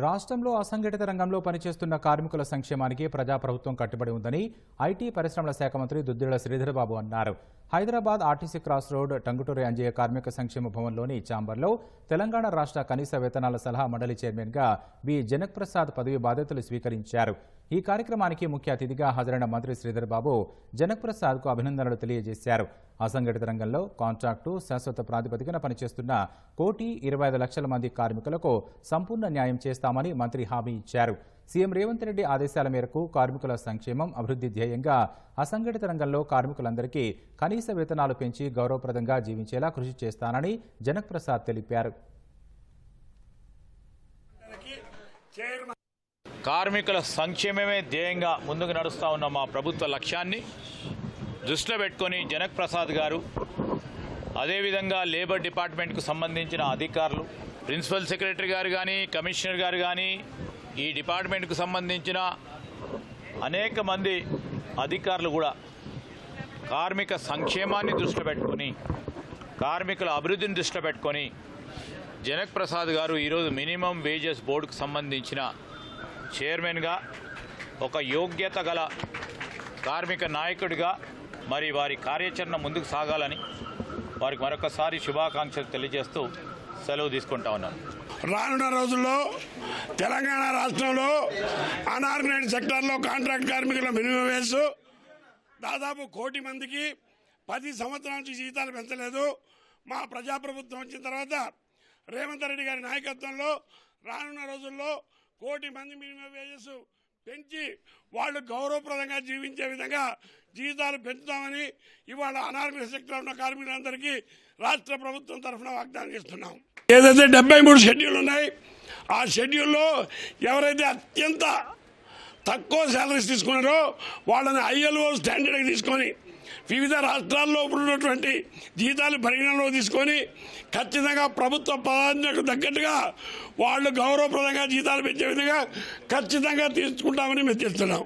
రాష్ట్రంలో అసంఘటిత రంగంలో పనిచేస్తున్న కార్మికుల సంక్షేమానికి ప్రజాప్రభుత్వం కట్టుబడి ఉందని ఐటీ పరిశ్రమల శాఖ మంత్రి దుద్దిళ్ళ శ్రీధరబాబు అన్నారు. Hyderabad RTC cross road Tanguturi Anjaiah కార్మిక సంక్షేమ భవన్లోని ఛాంబర్లో తెలంగాణ రాష్ట్ర కనీస వేతనాల సలహా మండలి చైర్మన్గా బి జనక్ ప్రసాద్ పదవి బాధ్యతలు స్వీకరించారు. ఈ కార్యక్రమానికి ముఖ్య అతిథిగా హాజరైన మంత్రి శ్రీధర్ బాబు జనక్ ప్రసాద్కు అభినందనలు తెలియజేశారు. అసంఘటిత రంగంలో కాంట్రాక్టు శాశ్వత ప్రాతిపదికన పనిచేస్తున్న కోటి ఇరవై ఐదు లక్షల మంది కార్మికులకు సంపూర్ణ న్యాయం చేస్తామని మంత్రి హామీ ఇచ్చారు. సీఎం రేవంత్ రెడ్డి ఆదేశాల మేరకు కార్మికుల సంక్షేమం అభివృద్ధి ధ్యేయంగా అసంఘటిత రంగంలో కార్మికులందరికీ కనీస వేతనాలు పెంచి గౌరవప్రదంగా జీవించేలా కృషి చేస్తానని జనక్ ప్రసాద్ తెలిపారు కార్మికుల సంక్షేమమే ధ్యేయంగా ముందుకు నడుస్తూ ఉన్న మా ప్రభుత్వ లక్ష్యాన్ని దృష్టిలో పెట్టుకొని జనక్ ప్రసాద్ గారు అదేవిధంగా లేబర్ డిపార్ట్మెంట్కు సంబంధించిన అధికారులు ప్రిన్సిపల్ సెక్రటరీ గారు కానీ కమిషనర్ గారు కానీ ఈ డిపార్ట్మెంట్కు సంబంధించిన అనేక మంది అధికారులు కూడా కార్మిక సంక్షేమాన్ని దృష్టిలో పెట్టుకొని కార్మికుల అభివృద్ధిని దృష్టిలో పెట్టుకొని జనక్ ప్రసాద్ గారు ఈరోజు మినిమం వేజెస్ బోర్డుకు సంబంధించిన చైర్మన్గా ఒక యోగ్యత గల కార్మిక నాయకుడిగా మరి వారి కార్యాచరణ ముందుకు సాగాలని వారికి మరొకసారి శుభాకాంక్షలు తెలియజేస్తూ సెలవు తీసుకుంటా ఉన్నాను రానున్న రోజుల్లో తెలంగాణ రాష్ట్రంలో అనార్గనైజ్డ్ సెక్టార్లో కాంట్రాక్ట్ కార్మికుల మినిమం వేసు దాదాపు కోటి మందికి పది సంవత్సరాల నుంచి జీతాలు పెంచలేదు. మా ప్రజాప్రభుత్వం వచ్చిన తర్వాత రేవంత్ రెడ్డి గారి నాయకత్వంలో రానున్న రోజుల్లో కోటి మంది మినిమం వేజెస్ పెంచి వాళ్ళు గౌరవప్రదంగా జీవించే విధంగా జీతాలు పెంచుతామని ఇవాళ అనార్గనైజ్ సెక్టర్ ఉన్న కార్మికులందరికీ రాష్ట్ర ప్రభుత్వం తరఫున వాగ్దానం చేస్తున్నాం. ఏదైతే డెబ్బై మూడు షెడ్యూల్ ఉన్నాయి ఆ షెడ్యూల్లో ఎవరైతే అత్యంత తక్కువ శాలరీస్ తీసుకున్నారో వాళ్ళని ఐఎల్ఓ స్టాండర్డ్కి తీసుకొని వివిధ రాష్ట్రాల్లో ఉన్నటువంటి జీతాలు పరిగణనలో తీసుకొని ఖచ్చితంగా ప్రభుత్వ ప్రాధాన్యతకు తగ్గట్టుగా వాళ్ళు గౌరవప్రదంగా జీతాలు పెంచే విధంగా ఖచ్చితంగా తీసుకుంటామని మేము చెప్తున్నాం